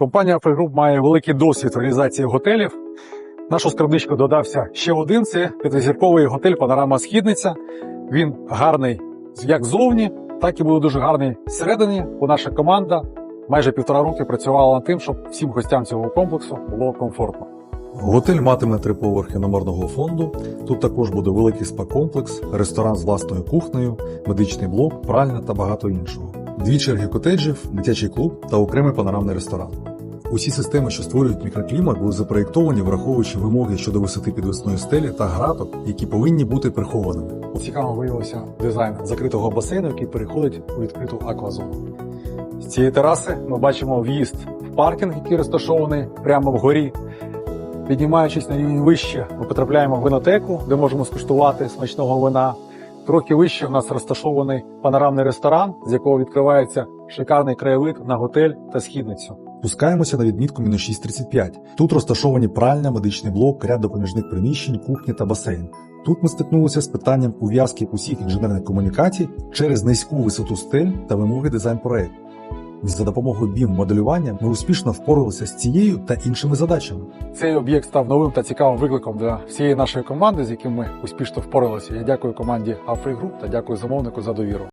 Компанія Афригруп має великий досвід реалізації готелів. Нашу скарбничку додався ще один. Це п'ятизірковий готель Панорама Східниця. Він гарний як ззовні, так і буде дуже гарний зсередині. Бо наша команда майже півтора роки працювала над тим, щоб всім гостям цього комплексу було комфортно. Готель матиме три поверхи номерного фонду. Тут також буде великий спа-комплекс, ресторан з власною кухнею, медичний блок, пральня та багато іншого. Дві черги котеджів, дитячий клуб та окремий панорамний ресторан. Усі системи, що створюють мікроклімат, були запроєктовані, враховуючи вимоги щодо висоти підвісної стелі та граток, які повинні бути прихованими. Цікаво виявився дизайн закритого басейну, який переходить у відкриту аквазону. З цієї тераси ми бачимо в'їзд в паркінг, який розташований прямо вгорі. Піднімаючись на рівень вище, ми потрапляємо в винотеку, де можемо скуштувати смачного вина. Трохи вище у нас розташований панорамний ресторан, з якого відкривається шикарний краєвид на готель та східницю. Спускаємося на відмітку мінус 635. Тут розташовані пральня, медичний блок, ряд допоміжних приміщень, кухня та басейн. Тут ми стикнулися з питанням ув'язки усіх інженерних комунікацій через низьку висоту стель та вимоги дизайн-проекту. За допомогою BIM-моделювання ми успішно впоралися з цією та іншими задачами. Цей об'єкт став новим та цікавим викликом для всієї нашої команди, з яким ми успішно впоралися. Я дякую команді Афрі Груп та дякую замовнику за довіру.